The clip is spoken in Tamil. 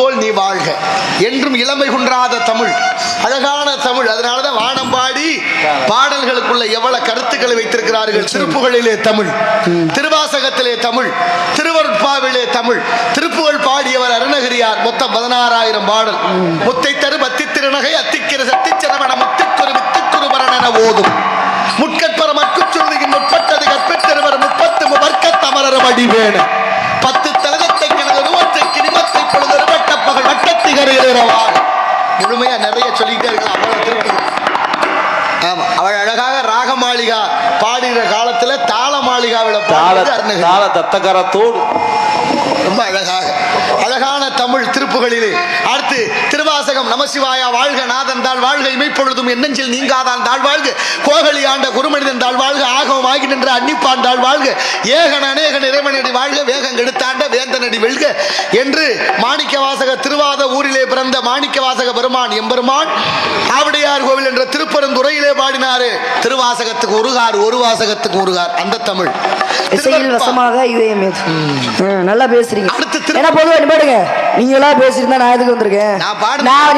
போல் நீ வாழ்க. என்றும் இளமை குன்றாத தமிழ் அழகான தமிழ். அதனாலதான் வானம்பாடி பாடல்களுக்குள்ள எவ்வளவு கருத்துக்களை வைத்திருக்கிறார்கள். திருப்புகளிலே தமிழ் திருவாசகத்திலே தமிழ் திருவருட்பாவிலே தமிழ். திருப்புகழ் பாடியவர் அருணகிரியார் மொத்தம் பதினாறாயிரம் பாடல். முத்தை தரு பத்தி திருநகை அத்திக்கிற சத்திச்சிரமண முத்திக்குரு வித்துக்குரு மரணன ஓதும். முட்கற்பர மற்குச்சுருதியின் முற்பட்டது கற்பித்திருவர் முப்பத்து முவர்க்க தமரர் வடிவேன பத்து ஆமா. அவள் அழகாக ராக மாளிகா பாடுகிற காலத்துல தாள மாளிகாவில தாள தாள தத்தகரத்தோடு. ரொம்ப அழகாக. அழகான தமிழ் திருப்புகளிலே. அடுத்து திருவாசகம் நமசிவாயா வாழ்க நாதன் தாழ் வாழ்க இமைப்பொழுதும் என்னெஞ்சில் நீங்காதான் தாழ் வாழ்க கோகலி ஆண்ட குருமனிதன் தாழ் வாழ்க ஆகவும் ஆகி நின்ற அன்னிப்பான் தாழ் வாழ்க ஏகன் அநேக இறைவனடி வாழ்க வேகம் கெடுத்தாண்ட வேந்தனடி வெல்க என்று மாணிக்க வாசக திருவாத ஊரிலே பிறந்த மாணிக்க வாசக பெருமான் எம்பெருமான் ஆவடையார் கோவில் என்ற திருப்பரந்துறையிலே பாடினாரு. திருவாசகத்துக்கு ஒருகார் ஒரு வாசகத்துக்கு ஒருகார் அந்த தமிழ். இசையில் வசமாக இதயம் நல்லா பேசுறீங்க. அடுத்து திரு- ஏன்னா பொதுவா நிப்பாடுங்க நீங்களா பேசியிருந்தா நான் எதுக்கு வந்திருக்கேன்? நான் பாடு- நான்